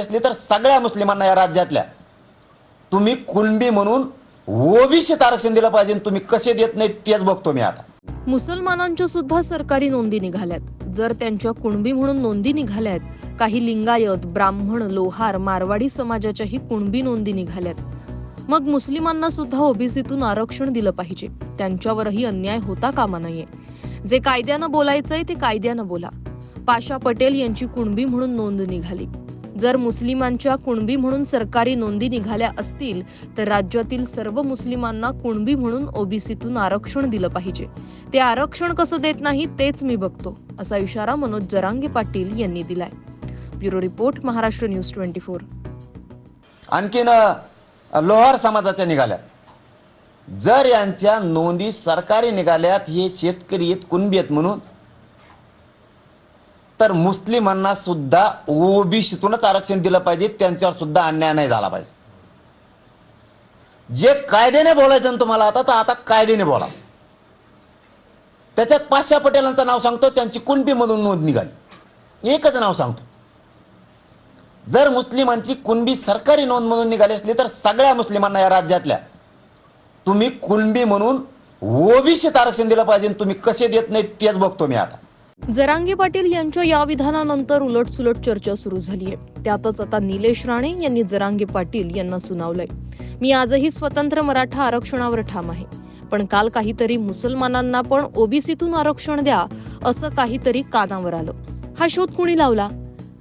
असली तर सगळ्या मुस्लिमांना या राज्यातल्या. तुम्ही कुणबी म्हणून ओबीसीत आरक्षण दिलं पाहिजे तुम्ही कसे देत नाही तेच बघतो मी आता. मुसलमानांच्या सुद्धा सरकारी नोंदी निघाल्यात. जर त्यांच्या कुणबी म्हणून नोंदी निघाल्यात काही लिंगायत ब्राह्मण लोहार मारवाडी समाजाच्याही कुणबी नोंदी निघाल्यात. मग मुस्लिमांना सुद्धा ओबीसीतून आरक्षण दिलं पाहिजे. त्यांच्यावरही अन्याय होता कामा नाहीये जे कायद्यानं बोलायचंय ते कायद्यानं बोला. पाशा पटेल यांची कुणबी म्हणून नोंद निघाली. जर मुस्लिमांच्या कुणबी म्हणून सरकारी नोंदी निघाल्या असतील तर राज्यातील सर्व मुस्लिमांना कुणबी म्हणून ओबीसीतून आरक्षण दिलं पाहिजे. ते आरक्षण कसं देत नाही तेच मी बघतो असा इशारा मनोज जरांगे पाटील यांनी दिलाय. Bureau report Maharashtra news twenty four. आणखीन लोहार समाजाच्या निघाल्यात. जर यांच्या नोंदी सरकारी निघाल्यात हे शेतकरी आहेत कुणबी आहेत म्हणून तर मुस्लिमांना सुद्धा ओबीसीतूनच आरक्षण दिलं पाहिजे त्यांच्यावर सुद्धा अन्याय नाही झाला पाहिजे. जे कायद्याने बोलायचं ना तुम्हाला आता तर आता कायद्याने बोला. त्याच्यात पाचशा पटेलांचं नाव सांगतो त्यांची कुणबीमधून नोंद निघाली. एकच नाव सांगतो. जर मुस्लिमांची कुणबी सरकारी नोंद म्हणून निघाली असली तर सगळ्या मुस्लिमांना या राज्यातल्या तुम्ही कुणबी म्हणून ओबीसीत आरक्षण दिलं पाहिजे तुम्ही कसे देत नाही तेच बघतो मी आता. जरांगे पाटील यांच्या या विधानानंतर उलटसुलट चर्चा सुरू झाली आहे त्यातच आता निलेश राणे यांनी जरांगे पाटील यांना सुनावलंय. मी आजही स्वतंत्र मराठा आरक्षणावर ठाम आहे. पण काल काहीतरी मुसलमानांना पण ओबीसीतून आरक्षण द्या असं काहीतरी कानावर आलं. हा शोध कुणी लावला?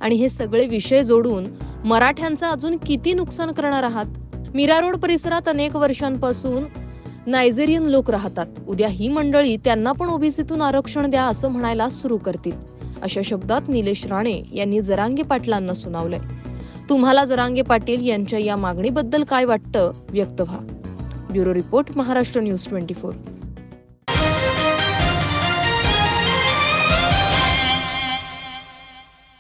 आणि हे सगळे विषय जोडून मराठ्यांचं अजून किती नुकसान करणार आहात? मीरा रोड परिसरात अनेक वर्षांपासून नायजेरियन लोक राहतात. उद्या ही मंडळी त्यांना पण ओबीसीतून आरक्षण द्या असं म्हणायला सुरू करतील. अशा शब्दात निलेश राणे यांनी जरांगे पाटलांना सुनावलंय. तुम्हाला जरांगे पाटील यांच्या या मागणीबद्दल काय वाटतं? व्यक्त व्हा. Bureau report Maharashtra news twenty four.